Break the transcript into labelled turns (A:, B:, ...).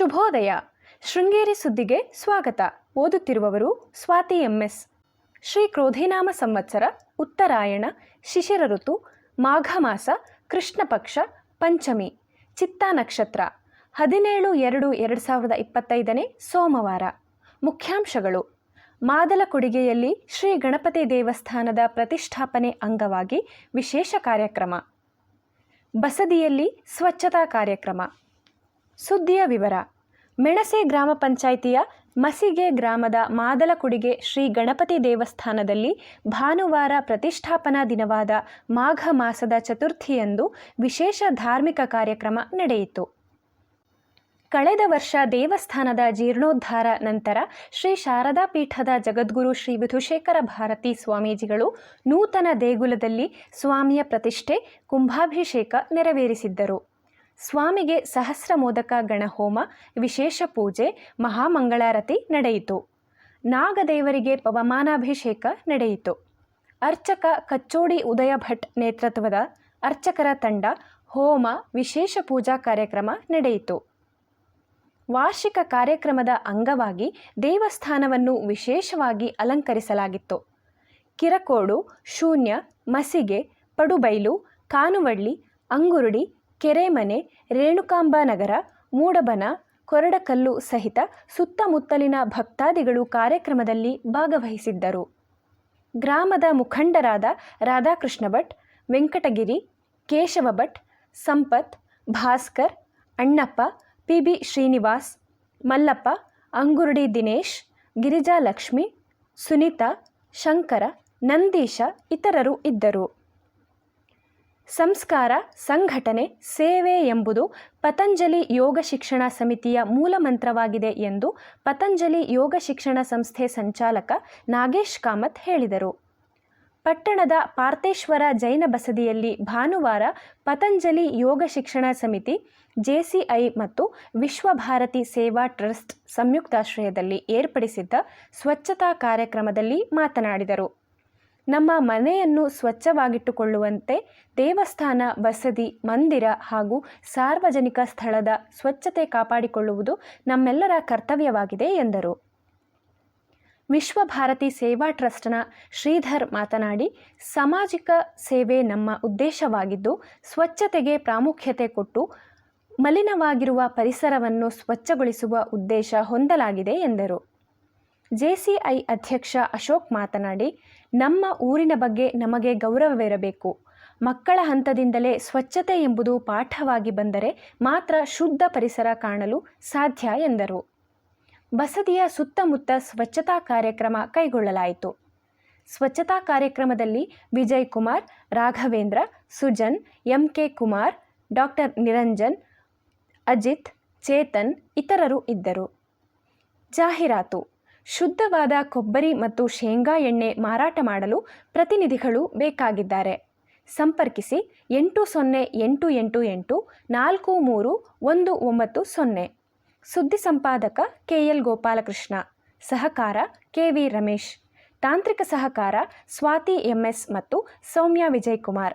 A: ಶುಭೋದಯ. ಶೃಂಗೇರಿ ಸುದ್ದಿಗೆ ಸ್ವಾಗತ. ಓದುತ್ತಿರುವವರು ಸ್ವಾತಿ ಎಂಎಸ್ ಶ್ರೀ ಕ್ರೋಧಿನಾಮ ಸಂವತ್ಸರ, ಉತ್ತರಾಯಣ, ಶಿಶಿರ ಋತು, ಮಾಘ ಮಾಸ, ಕೃಷ್ಣ ಪಕ್ಷ, ಪಂಚಮಿ, ಚಿತ್ತಾ ನಕ್ಷತ್ರ, ಹದಿನೇಳು ಎರಡು ಎರಡು ಸಾವಿರದ ಇಪ್ಪತ್ತೈದನೇ ಸೋಮವಾರ. ಮುಖ್ಯಾಂಶಗಳು. ಮಾದಲ ಕೊಡಿಗೆಯಲ್ಲಿ ಶ್ರೀ ಗಣಪತಿ ದೇವಸ್ಥಾನದ ಪ್ರತಿಷ್ಠಾಪನೆ ಅಂಗವಾಗಿ ವಿಶೇಷ ಕಾರ್ಯಕ್ರಮ. ಬಸದಿಯಲ್ಲಿ ಸ್ವಚ್ಛತಾ ಕಾರ್ಯಕ್ರಮ. ಸುದ್ದಿಯ ವಿವರ. ಮೆಣಸೆ ಗ್ರಾಮ ಪಂಚಾಯಿತಿಯ ಮಸಿಗೆ ಗ್ರಾಮದ ಮಾದಲಕುಡಿಗೆ ಶ್ರೀ ಗಣಪತಿ ದೇವಸ್ಥಾನದಲ್ಲಿ ಭಾನುವಾರ ಪ್ರತಿಷ್ಠಾಪನಾ ದಿನವಾದ ಮಾಘ ಮಾಸದ ಚತುರ್ಥಿಯಂದು ವಿಶೇಷ ಧಾರ್ಮಿಕ ಕಾರ್ಯಕ್ರಮ ನಡೆಯಿತು. ಕಳೆದ ವರ್ಷ ದೇವಸ್ಥಾನದ ಜೀರ್ಣೋದ್ಧಾರ ನಂತರ ಶ್ರೀ ಶಾರದಾ ಪೀಠದ ಜಗದ್ಗುರು ಶ್ರೀ ವಿಧುಶೇಖರ ಭಾರತಿ ಸ್ವಾಮೀಜಿಗಳು ನೂತನ ದೇಗುಲದಲ್ಲಿ ಸ್ವಾಮಿಯ ಪ್ರತಿಷ್ಠೆ, ಕುಂಭಾಭಿಷೇಕ ನೆರವೇರಿಸಿದ್ದರು. ಸ್ವಾಮಿಗೆ ಸಹಸ್ರ ಮೋದಕ ಗಣಹೋಮ ವಿಶೇಷ ಪೂಜೆ, ಮಹಾಮಂಗಳಾರತಿ ನಡೆಯಿತು. ನಾಗದೇವರಿಗೆ ಪವಮಾನಾಭಿಷೇಕ ನಡೆಯಿತು. ಅರ್ಚಕ ಕಚ್ಚೋಡಿ ಉದಯ ಭಟ್ ನೇತೃತ್ವದ ಅರ್ಚಕರ ತಂಡ ಹೋಮ, ವಿಶೇಷ ಪೂಜಾ ಕಾರ್ಯಕ್ರಮ ನಡೆಯಿತು. ವಾರ್ಷಿಕ ಕಾರ್ಯಕ್ರಮದ ಅಂಗವಾಗಿ ದೇವಸ್ಥಾನವನ್ನು ವಿಶೇಷವಾಗಿ ಅಲಂಕರಿಸಲಾಗಿತ್ತು. ಕಿರಕೋಡು, ಶೂನ್ಯ, ಮಸಿಗೆ, ಪಡುಬೈಲು, ಕಾನುವಳ್ಳಿ, ಅಂಗುರುಡಿ ಕೆರೆಮನೆ, ರೇಣುಕಾಂಬ ನಗರ, ಮೂಡಬನ, ಕೊರಡಕಲ್ಲು ಸಹಿತ ಸುತ್ತಮುತ್ತಲಿನ ಭಕ್ತಾದಿಗಳು ಕಾರ್ಯಕ್ರಮದಲ್ಲಿ ಭಾಗವಹಿಸಿದ್ದರು. ಗ್ರಾಮದ ಮುಖಂಡರಾದ ರಾಧಾಕೃಷ್ಣ ಭಟ್, ವೆಂಕಟಗಿರಿ, ಕೇಶವ ಭಟ್, ಸಂಪತ್, ಭಾಸ್ಕರ್, ಅಣ್ಣಪ್ಪ ಪಿ ಬಿ ಶ್ರೀನಿವಾಸ್, ಮಲ್ಲಪ್ಪ, ಅಂಗುರುಡಿ ದಿನೇಶ್, ಗಿರಿಜಾ ಲಕ್ಷ್ಮಿ, ಸುನೀತಾ, ಶಂಕರ, ನಂದೀಶ ಇತರರು ಇದ್ದರು. ಸಂಸ್ಕಾರ, ಸಂಘಟನೆ, ಸೇವೆ ಎಂಬುದು ಪತಂಜಲಿ ಯೋಗ ಶಿಕ್ಷಣ ಸಮಿತಿಯ ಮೂಲಮಂತ್ರವಾಗಿದೆ ಎಂದು ಪತಂಜಲಿ ಯೋಗ ಶಿಕ್ಷಣ ಸಂಸ್ಥೆ ಸಂಚಾಲಕ ನಾಗೇಶ್ ಕಾಮತ್ ಹೇಳಿದರು. ಪಟ್ಟಣದ ಪಾರ್ಥೇಶ್ವರ ಜೈನ ಬಸದಿಯಲ್ಲಿ ಭಾನುವಾರ ಪತಂಜಲಿ ಯೋಗ ಶಿಕ್ಷಣ ಸಮಿತಿ ಜೆಸಿಐ ಮತ್ತು ವಿಶ್ವಭಾರತಿ ಸೇವಾ ಟ್ರಸ್ಟ್ ಸಂಯುಕ್ತಾಶ್ರಯದಲ್ಲಿ ಏರ್ಪಡಿಸಿದ್ದ ಸ್ವಚ್ಛತಾ ಕಾರ್ಯಕ್ರಮದಲ್ಲಿ ಮಾತನಾಡಿದರು. ನಮ್ಮ ಮನೆಯನ್ನು ಸ್ವಚ್ಛವಾಗಿಟ್ಟುಕೊಳ್ಳುವಂತೆ ದೇವಸ್ಥಾನ ಬಸದಿ ಮಂದಿರ ಹಾಗೂ ಸಾರ್ವಜನಿಕ ಸ್ಥಳದ ಸ್ವಚ್ಛತೆ ಕಾಪಾಡಿಕೊಳ್ಳುವುದು ನಮ್ಮೆಲ್ಲರ ಕರ್ತವ್ಯವಾಗಿದೆ ಎಂದರು. ವಿಶ್ವಭಾರತಿ ಸೇವಾ ಟ್ರಸ್ಟ್ನ ಶ್ರೀಧರ್ ಮಾತನಾಡಿ, ಸಾಮಾಜಿಕ ಸೇವೆ ನಮ್ಮ ಉದ್ದೇಶವಾಗಿದ್ದು, ಸ್ವಚ್ಛತೆಗೆ ಪ್ರಾಮುಖ್ಯತೆ ಕೊಟ್ಟು ಮಲಿನವಾಗಿರುವ ಪರಿಸರವನ್ನು ಸ್ವಚ್ಛಗೊಳಿಸುವ ಉದ್ದೇಶ ಹೊಂದಲಾಗಿದೆ ಎಂದರು. ಜೆಸಿಐ ಅಧ್ಯಕ್ಷ ಅಶೋಕ್ ಮಾತನಾಡಿ, ನಮ್ಮ ಊರಿನ ಬಗ್ಗೆ ನಮಗೆ ಗೌರವವಿರಬೇಕು. ಮಕ್ಕಳ ಹಂತದಿಂದಲೇ ಸ್ವಚ್ಛತೆ ಎಂಬುದು ಪಾಠವಾಗಿ ಬಂದರೆ ಮಾತ್ರ ಶುದ್ಧ ಪರಿಸರ ಕಾಣಲು ಸಾಧ್ಯ ಎಂದರು. ಬಸದಿಯ ಸುತ್ತಮುತ್ತ ಸ್ವಚ್ಛತಾ ಕಾರ್ಯಕ್ರಮ ಕೈಗೊಳ್ಳಲಾಯಿತು. ಸ್ವಚ್ಛತಾ ಕಾರ್ಯಕ್ರಮದಲ್ಲಿ Vijay Kumar, Raghavendra, Sujan M K Kumar, doctor Niranjan, Ajith, Chethan ಇತರರು ಇದ್ದರು. ಜಾಹೀರಾತು ಶುದ್ಧವಾದ ಕೊಬ್ಬರಿ ಮತ್ತು ಶೇಂಗಾ ಎಣ್ಣೆ ಮಾರಾಟ ಮಾಡಲು ಪ್ರತಿನಿಧಿಗಳು ಬೇಕಾಗಿದ್ದಾರೆ. ಸಂಪರ್ಕಿಸಿ ಎಂಟು ಸೊನ್ನೆ ಎಂಟು ಎಂಟು ಎಂಟು ನಾಲ್ಕು ಮೂರು ಒಂದು ಒಂಬತ್ತು ಸೊನ್ನೆ. ಸುದ್ದಿ ಸಂಪಾದಕ ಕೆ ಎಲ್ ಗೋಪಾಲಕೃಷ್ಣ. ಸಹಕಾರ ಕೆ ವಿ ರಮೇಶ್. ತಾಂತ್ರಿಕ ಸಹಕಾರ ಸ್ವಾತಿ ಎಂಎಸ್ ಮತ್ತು ಸೌಮ್ಯ ವಿಜಯಕುಮಾರ್